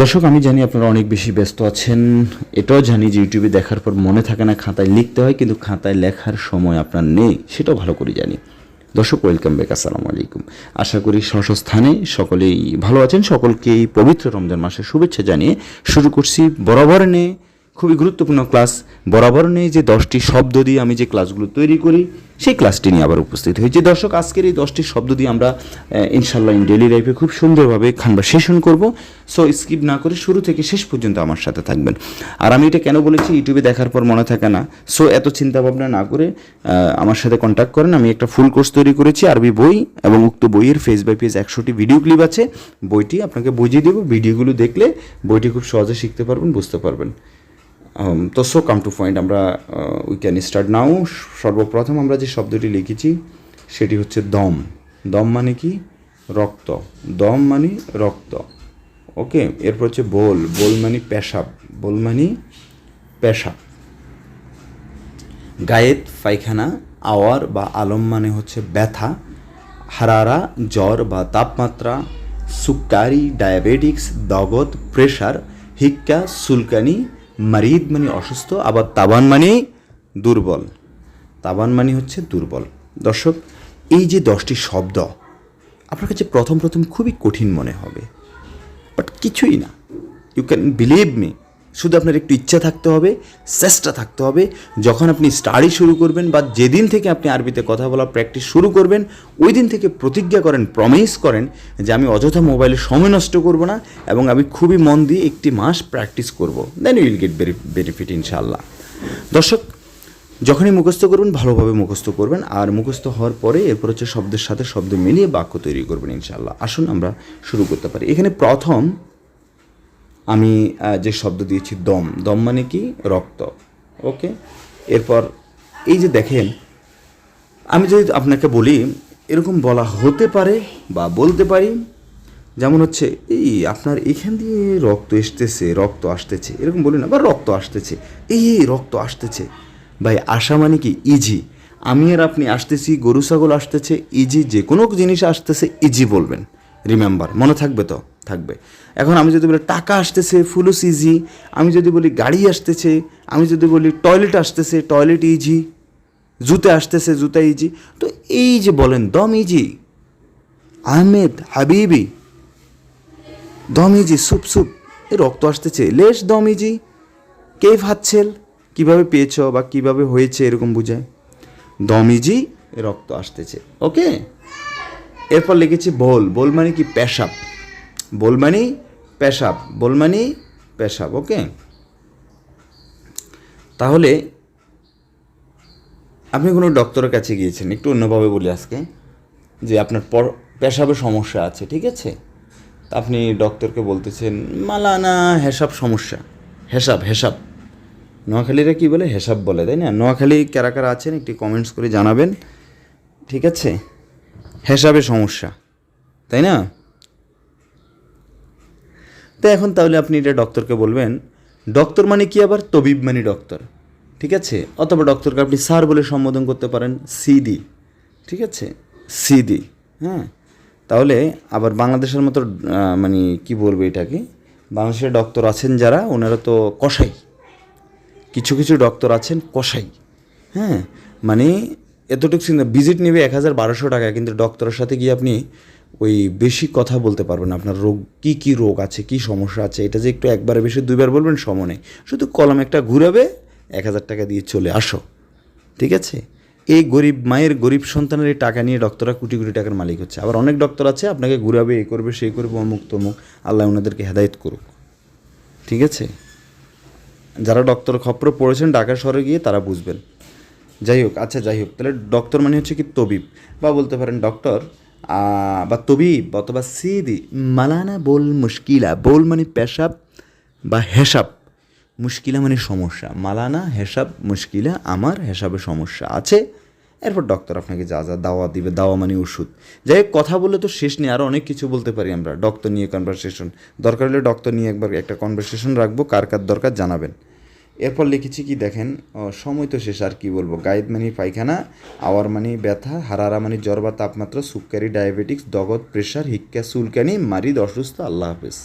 দর্শক, আমি জানি আপনারা অনেক বেশি ব্যস্ত আছেন। এটাও জানি যে ইউটিউবে দেখার পর মনে থাকে না খাতায় লিখতে হয়, কিন্তু খাতায় লেখার সময় আপনার নেই, সেটাও ভালো করে জানি। দর্শক, ওয়েলকাম ব্যাক, আসসালামু আলাইকুম। আশা করি স্বস্থানে সকলেই ভালো আছেন। সকলকেই পবিত্র রমজান মাসের শুভেচ্ছা জানিয়ে শুরু করছি বরাবর নিয়ে খুবই গুরুত্বপূর্ণ ক্লাস। বরাবর নেই যে দশটি শব্দ দিয়ে আমি যে ক্লাসগুলো তৈরি করি, সেই ক্লাসটি নিয়ে আবার উপস্থিত হয়েছি দর্শক, আজকের এই দশটি শব্দ দিয়ে আমরা ইনশাল্লাহ ইন ডেলি লাইফে খুব সুন্দরভাবে কনভারসেশন করব। সো স্কিপ না করে শুরু থেকে শেষ পর্যন্ত আমার সাথে থাকবেন। আর আমি এটা কেন বলেছি ইউটিউবে দেখার পর মনে থাকে না। সো এত চিন্তা ভাবনা না করে আমার সাথে কন্ট্যাক্ট করেন। আমি একটা ফুল কোর্স তৈরি করেছি, আরবি বই এবং উক্ত বইয়ের ফেস বাই পেজ একশোটি ভিডিও ক্লিপ আছে। বইটি আপনাকে বুঝিয়ে দেবো। ভিডিওগুলো দেখলে বইটি খুব সহজে শিখতে পারবেন, বুঝতে পারবেন। তো সো কাম টু পয়েন্ট আমরা উই ক্যান স্টার্ট নাও সর্বপ্রথম আমরা যে শব্দটি লিখেছি, সেটি হচ্ছে দম। দম মানে কি? রক্ত। দম মানে রক্ত। ওকে? এরপর হচ্ছে বোল। বোল মানে পেশাব। বোল মানে পেশাব। গায়েত, পায়খানা, আওয়ার বা আলম মানে হচ্ছে ব্যথা। হারারা, জ্বর বা তাপমাত্রা। সুক্কারি, ডায়াবেটিক্স দগদ প্রেশার, হিক্কা, সুলকানি মারিদ মানে অসুস্থ, আবার তাবান মানে দুর্বল। তাবান মানে হচ্ছে দুর্বল। দর্শক, এই যে দশটি শব্দ, আপনার কাছে প্রথম প্রথম খুবই কঠিন মনে হবে। বাট কিছুই না। ইউ ক্যান বিলিভ মি শুধু আপনার একটু ইচ্ছা থাকতে হবে, চেষ্টা থাকতে হবে। যখন আপনি স্টাডি শুরু করবেন বা যেদিন থেকে আপনি আরবিতে কথা বলা প্র্যাকটিস শুরু করবেন, ওই দিন থেকে প্রতিজ্ঞা করেন প্রমিস করেন যে আমি অযথা মোবাইলে সময় নষ্ট করব না এবং আমি খুবই মন দিয়ে একটি মাস প্র্যাকটিস করব। দেন উইল গেট বেনিফিট ইনশাল্লাহ দর্শক, যখনই মুখস্থ করবেন, ভালোভাবে মুখস্থ করবেন আর মুখস্থ হওয়ার পরে এরপর হচ্ছে শব্দের সাথে শব্দ মিলিয়ে বাক্য তৈরি করবেন ইনশাল্লাহ আসুন আমরা শুরু করতে পারি। এখানে প্রথম আমি যে শব্দ দিয়েছি, দম। দম মানে কি? রক্ত। ওকে? এরপর এই যে দেখেন, আমি যদি আপনাকে বলি, এরকম বলা হতে পারে বা বলতে পারি, যেমন হচ্ছে, এই, আপনার এখান দিয়ে রক্ত এসতেছে, রক্ত আসতেছে। এরকম বলি না, বা রক্ত আসতেছে। এই রক্ত আসতেছে। ভাই, আসা মানে কি? ইজি। আমি আর আপনি আসতেছি, গরু, ছাগল আসতেছে, ইজি যে কোনো জিনিস আসতেছে, ইজি বলবেন। রিমেম্বার, মনে থাকবে তো? থাকবে। এখন আমি যদি বলি, টাকা আসতেছে ফুলুস ইজি আমি যদি বলি, গাড়ি আসতেছে, আমি যদি বলি টয়লেট আসতেছে টয়লেট ইজি জুতে আসতেছে, জুতা ইজি তো এই যে বলেন, দম ইজি আহমেদ হাবিবি, দম ইজি সুপ সুপ এই রক্ত আসতেছে, লেশ দম ইজি কে ভাচ্ছেল কীভাবে পেয়েছ বা কীভাবে হয়েছে এরকম বুঝায়? দম ইজি রক্ত আসতেছে, ওকে? এরপর লিখেছি বোল বোল মানে কি? পেশাব। বোল মানে পেশাব। বোল মানে পেশাব, ওকে? তাহলে আপনি কোনো ডক্টরের কাছে গিয়েছেন, একটু অন্যভাবে বলি আজকে, যে আপনার পর পেশাবের সমস্যা আছে, ঠিক আছে? আপনি ডক্টরকে বলতেছেন, মালানা হেসাব সমস্যা। হেসাব হেসাব নোয়াখালীরা কী বলে? হেসাব বলে, তাই না? নোয়াখালী কারা কারা আছেন, একটি কমেন্টস করে জানাবেন, ঠিক আছে? হেসাবে সমস্যা, তাই না? তো এখন তাহলে আপনি এটা ডক্টরকে বলবেন, ডক্টর মানে কি আবার? তবিব মানে ডক্টর। ঠিক আছে? অথবা ডক্টরকে আপনি স্যার বলে সম্বোধন করতে পারেন, সিডি। ঠিক আছে? সিডি। হ্যাঁ? তাহলে আবার বাংলাদেশের মতো মানে কি বলব এটাকে? বাংলাদেশের ডক্টর আছেন যারা, ওনারা তো কষাই কিছু কিছু ডক্টর আছেন কষাই হ্যাঁ? মানে এতটুকু ভিজিট নেবে এক হাজার বারোশো টাকা কিন্তু ডক্টরের সাথে গিয়ে আপনি ওই বেশি কথা বলতে পারবেন আপনার রোগ, কি কি রোগ আছে, কি সমস্যা আছে, এটা যে একটু একবারে বেশি, দুইবার বলবেন সময় নেই শুধু কলম একটা ঘুরাবে, এক হাজার টাকা দিয়ে চলে আসো। ঠিক আছে? এই গরিব মায়ের, গরিব সন্তানের এই টাকা নিয়ে ডক্টররা কোটি কোটি টাকার মালিক হচ্ছে। আবার অনেক ডক্টর আছে, আপনাকে ঘুরাবে, এ করবে সেই করবে, অমুক, তমুক, আল্লাহ ওনাদেরকে হেদায়েত করুক। ঠিক আছে? যারা ডক্টর খপ্র পড়েছেন ঢাকা শহরে গিয়ে তারা বুঝবেন। যাই হোক আচ্ছা যাই হোক, তাহলে ডক্টর মানে হচ্ছে কি তবিব। বা বলতে পারেন ডক্টর বা তবিব অথবা সিদি, মালানা বোল মুশকিলা, বোল মানে পেশাব বা হেসাব মুশকিলা মানে সমস্যা। মালানা হেসাব মুশকিলা, আমার হেসাবে সমস্যা আছে। এরপর ডক্টর আপনাকে যা যা দাওয়া দিবে, দাওয়া মানে ওষুধ। যাই হোক, কথা বলে তো শেষ নেই আরও অনেক কিছু বলতে পারি আমরা। ডক্টর নিয়ে কনভারসেশন দরকার হলে ডক্টর নিয়ে একবার একটা কনভারসেশন রাখব, কার কার দরকার জানাবেন। এরপর লিখেছি কি দেখেন সময় তো শেষ, আর কি বলব? গায়েদ মানে পায়খানা, আওয়ার মানে ব্যথা, হারারা মানে জ্বর বা তাপমাত্রা সুক্কারি ডায়াবেটিক্স দগত প্রেশার হিক্কা সুলকানি মারিদ, অসুস্থ, আল্লাহ হাফেজ।